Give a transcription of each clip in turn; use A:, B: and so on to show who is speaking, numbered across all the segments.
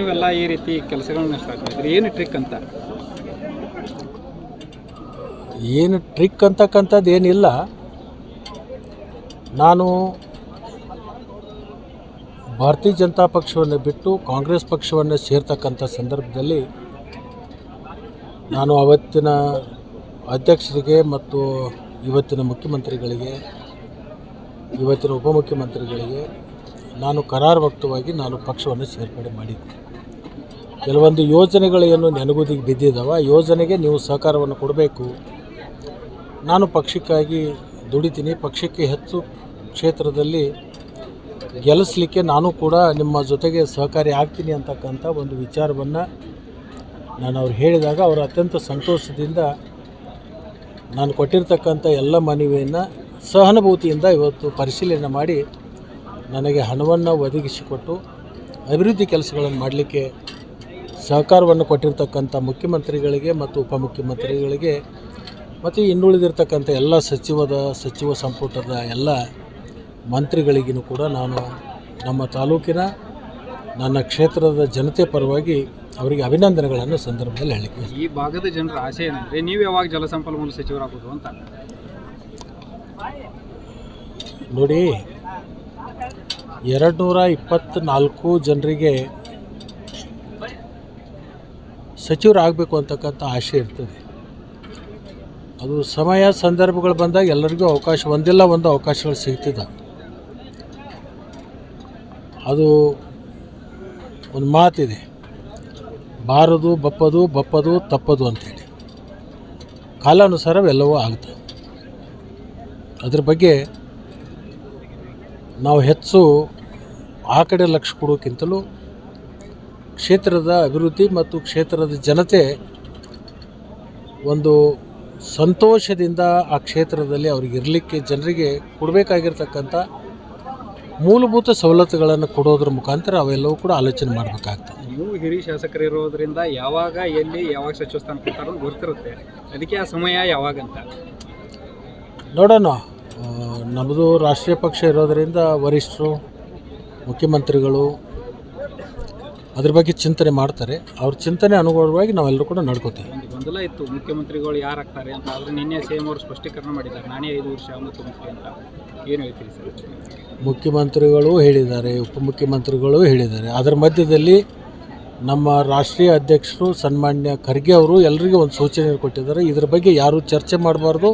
A: ನೀವೆಲ್ಲ ಈ ರೀತಿ ಕೆಲಸಗಳನ್ನ ಮಾಡಿದ್ರಿ. ಏನು ಟ್ರಿಕ್ ಅಂತ?
B: ಏನು ಟ್ರಿಕ್ ಅಂತಕ್ಕಂಥದ್ದು ಏನಿಲ್ಲ. ನಾನು ಭಾರತೀಯ ಜನತಾ ಪಕ್ಷವನ್ನು ಬಿಟ್ಟು ಕಾಂಗ್ರೆಸ್ ಪಕ್ಷವನ್ನು ಸೇರ್ತಕ್ಕಂಥ ಸಂದರ್ಭದಲ್ಲಿ ನಾನು ಅವತ್ತಿನ ಅಧ್ಯಕ್ಷರಿಗೆ ಮತ್ತು ಇವತ್ತಿನ ಮುಖ್ಯಮಂತ್ರಿಗಳಿಗೆ, ಇವತ್ತಿನ ಉಪಮುಖ್ಯಮಂತ್ರಿಗಳಿಗೆ ನಾನು ಕರಾರುವಕ್ತವಾಗಿ ನಾನು ಪಕ್ಷವನ್ನು ಸೇರ್ಪಡೆ ಮಾಡಿದ್ದೆ. ಕೆಲವೊಂದು ಯೋಜನೆಗಳು ಏನು ನೆನಗುದಿಗೆ ಬಿದ್ದಿದ್ದಾವೆ ಆ ಯೋಜನೆಗೆ ನೀವು ಸಹಕಾರವನ್ನು ಕೊಡಬೇಕು. ನಾನು ಪಕ್ಷಕ್ಕಾಗಿ ದುಡಿತೀನಿ, ಪಕ್ಷಕ್ಕೆ ಹೆಚ್ಚು ಕ್ಷೇತ್ರದಲ್ಲಿ ಗೆಲ್ಲಿಸ್ಲಿಕ್ಕೆ ನಾನು ಕೂಡ ನಿಮ್ಮ ಜೊತೆಗೆ ಸಹಕಾರಿ ಆಗ್ತೀನಿ ಅಂತಕ್ಕಂಥ ಒಂದು ವಿಚಾರವನ್ನು ನಾನು ಅವ್ರು ಹೇಳಿದಾಗ ಅವರು ಅತ್ಯಂತ ಸಂತೋಷದಿಂದ ನಾನು ಕೊಟ್ಟಿರ್ತಕ್ಕಂಥ ಎಲ್ಲ ಮನವಿಯನ್ನು ಸಹಾನುಭೂತಿಯಿಂದ ಇವತ್ತು ಪರಿಶೀಲನೆ ಮಾಡಿ ನನಗೆ ಹಣವನ್ನು ಒದಗಿಸಿಕೊಟ್ಟು ಅಭಿವೃದ್ಧಿ ಕೆಲಸಗಳನ್ನು ಮಾಡಲಿಕ್ಕೆ ಸಹಕಾರವನ್ನು ಕೊಟ್ಟಿರ್ತಕ್ಕಂಥ ಮುಖ್ಯಮಂತ್ರಿಗಳಿಗೆ ಮತ್ತು ಉಪಮುಖ್ಯಮಂತ್ರಿಗಳಿಗೆ ಮತ್ತು ಇನ್ನುಳಿದಿರ್ತಕ್ಕಂಥ ಎಲ್ಲ ಸಚಿವದ ಸಚಿವ ಸಂಪುಟದ ಎಲ್ಲ ಮಂತ್ರಿಗಳಿಗೂ ಕೂಡ ನಾನು ನಮ್ಮ ತಾಲೂಕಿನ ನನ್ನ ಕ್ಷೇತ್ರದ ಜನತೆ ಪರವಾಗಿ ಅವರಿಗೆ ಅಭಿನಂದನೆಗಳನ್ನು ಸಂದರ್ಭದಲ್ಲಿ ಹೇಳಲಿಕ್ಕೆ
A: ಈ ಭಾಗದ ಜನರ ಆಸೆ ಏನಂದರೆ ನೀವು ಯಾವಾಗ ಜಲಸಂಪನ್ಮೂಲ ಸಚಿವರಾಗೋದು ಅಂತ?
B: ನೋಡಿ ಎರಡು ನೂರ ಇಪ್ಪತ್ತ್ನಾಲ್ಕು ಜನರಿಗೆ ಸಚಿವರಾಗಬೇಕು ಅಂತಕ್ಕಂಥ ಆಸೆ ಇರ್ತದೆ. ಅದು ಸಮಯ, ಸಂದರ್ಭಗಳು ಬಂದಾಗ ಎಲ್ಲರಿಗೂ ಅವಕಾಶ, ಒಂದಿಲ್ಲ ಒಂದು ಅವಕಾಶಗಳು ಸಿಗ್ತಿದ್ದ ಅದು ಒಂದು ಮಾತಿದೆ. ಬಾರದು, ಬಪ್ಪದು ಬಪ್ಪದು, ತಪ್ಪದು ಅಂಥೇಳಿ. ಕಾಲಾನುಸಾರವೆಲ್ಲವೂ ಆಗುತ್ತೆ ಅದ್ರ ಬಗ್ಗೆ ನಾವು ಹೆಚ್ಚು ಆ ಕಡೆ ಲಕ್ಷ ಕೊಡೋಕ್ಕಿಂತಲೂ ಕ್ಷೇತ್ರದ ಅಭಿವೃದ್ಧಿ ಮತ್ತು ಕ್ಷೇತ್ರದ ಜನತೆ ಒಂದು ಸಂತೋಷದಿಂದ ಆ ಕ್ಷೇತ್ರದಲ್ಲಿ ಅವ್ರಿಗೆ ಇರಲಿಕ್ಕೆ ಜನರಿಗೆ ಕೊಡಬೇಕಾಗಿರ್ತಕ್ಕಂಥ ಮೂಲಭೂತ ಸವಲತ್ತುಗಳನ್ನು ಕೊಡೋದ್ರ ಮುಖಾಂತರ ಅವೆಲ್ಲವೂ ಕೂಡ ಆಲೋಚನೆ ಮಾಡಬೇಕಾಗ್ತದೆ.
A: ನೀವು ಹಿರಿಯ ಶಾಸಕರು ಇರೋದ್ರಿಂದ ಯಾವಾಗ ಎಲ್ಲಿ ಯಾವಾಗ ಸಚಿವ ಸ್ಥಾನ ಕೊಡ್ತಾರೋ ಗೊತ್ತಿರುತ್ತೆ. ಅದಕ್ಕೆ ಆ ಸಮಯ ಯಾವಾಗಂತ?
B: ನೋಡೋಣ. ನಮ್ಮದು ರಾಷ್ಟ್ರೀಯ ಪಕ್ಷ ಇರೋದರಿಂದ ವರಿಷ್ಠರು ಮುಖ್ಯಮಂತ್ರಿಗಳು ಅದ್ರ ಬಗ್ಗೆ ಚಿಂತನೆ ಮಾಡ್ತಾರೆ. ಅವ್ರ ಚಿಂತನೆ ಅನುಗುಣವಾಗಿ ನಾವೆಲ್ಲರೂ ಕೂಡ ನಡ್ಕೋತೀವಿ.
A: ಒಂದು ಗೊಂದಲ ಇತ್ತು. ಮುಖ್ಯಮಂತ್ರಿಗಳು ಯಾರಾಗ್ತಾರೆ ಅಂತ ಆದರೆ ನಿನ್ನೆ ಸೇಮ್ ಅವರು ಸ್ಪಷ್ಟೀಕರಣ ಮಾಡಿದ್ದಾರೆ. ನಾನೇ ಐದು ವರ್ಷ ಮುಖ್ಯಮಂತ್ರಿ ಅಂತ ಏನು ಹೇಳ್ತೀರಿ ಸರ್?
B: ಮುಖ್ಯಮಂತ್ರಿಗಳು ಹೇಳಿದ್ದಾರೆ ಉಪಮುಖ್ಯಮಂತ್ರಿಗಳು ಹೇಳಿದ್ದಾರೆ. ಅದರ ಮಧ್ಯದಲ್ಲಿ ನಮ್ಮ ರಾಷ್ಟ್ರೀಯ ಅಧ್ಯಕ್ಷರು ಸನ್ಮಾನ್ಯ ಖರ್ಗೆ ಅವರು ಎಲ್ಲರಿಗೂ ಒಂದು ಸೂಚನೆ ಕೊಟ್ಟಿದ್ದಾರೆ. ಇದ್ರ ಬಗ್ಗೆ ಯಾರೂ ಚರ್ಚೆ ಮಾಡಬಾರ್ದು.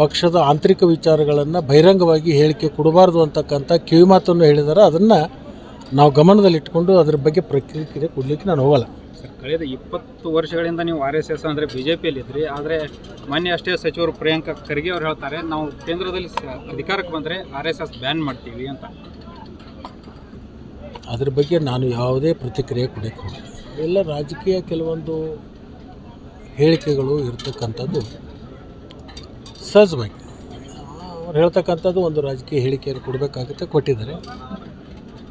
B: ಪಕ್ಷದ ಆಂತರಿಕ ವಿಚಾರಗಳನ್ನು ಬಹಿರಂಗವಾಗಿ ಹೇಳಿಕೆ ಕೊಡಬಾರ್ದು ಅಂತಕ್ಕಂಥ ಕಿವಿಮಾತನ್ನು ಹೇಳಿದ್ದಾರೆ. ಅದನ್ನು ನಾವು ಗಮನದಲ್ಲಿಟ್ಕೊಂಡು ಅದ್ರ ಬಗ್ಗೆ ಪ್ರಕ್ರಿಯೆ ಕೊಡಲಿಕ್ಕೆ ನಾನು ಹೋಗಲ್ಲ.
A: ಸರ್ ಕಳೆದ ಇಪ್ಪತ್ತು ವರ್ಷಗಳಿಂದ ನೀವು ಆರ್ ಎಸ್ ಎಸ್ ಅಂದರೆ ಬಿ ಜೆ ಪಿಯಲ್ಲಿದ್ದಿರಿ ಆದರೆ ಮೊನ್ನೆ ಅಷ್ಟೇ ಸಚಿವರು ಪ್ರಿಯಾಂಕಾ ಖರ್ಗೆ ಅವರು ಹೇಳ್ತಾರೆ ನಾವು ಕೇಂದ್ರದಲ್ಲಿ ಅಧಿಕಾರಕ್ಕೆ ಬಂದರೆ ಆರ್ ಎಸ್ ಎಸ್ ಬ್ಯಾನ್ ಮಾಡ್ತೀವಿ ಅಂತ.
B: ಅದ್ರ ಬಗ್ಗೆ ನಾನು ಯಾವುದೇ ಪ್ರತಿಕ್ರಿಯೆ ಕೊಡಕ್ಕೆ ಹೋಗಿಲ್ಲ. ಎಲ್ಲ ರಾಜಕೀಯ ಕೆಲವೊಂದು ಹೇಳಿಕೆಗಳು ಇರ್ತಕ್ಕಂಥದ್ದು ಸಹಜವಾಗಿ. ಅವ್ರು ಹೇಳ್ತಕ್ಕಂಥದ್ದು ಒಂದು ರಾಜಕೀಯ ಹೇಳಿಕೆಯನ್ನು ಕೊಡಬೇಕಾಗುತ್ತೆ ಕೊಟ್ಟಿದ್ದಾರೆ.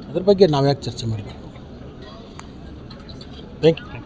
B: ಅದ್ರ ಬಗ್ಗೆ ನಾವು ಯಾಕೆ ಚರ್ಚೆ ಮಾಡಬೇಕು? Thank you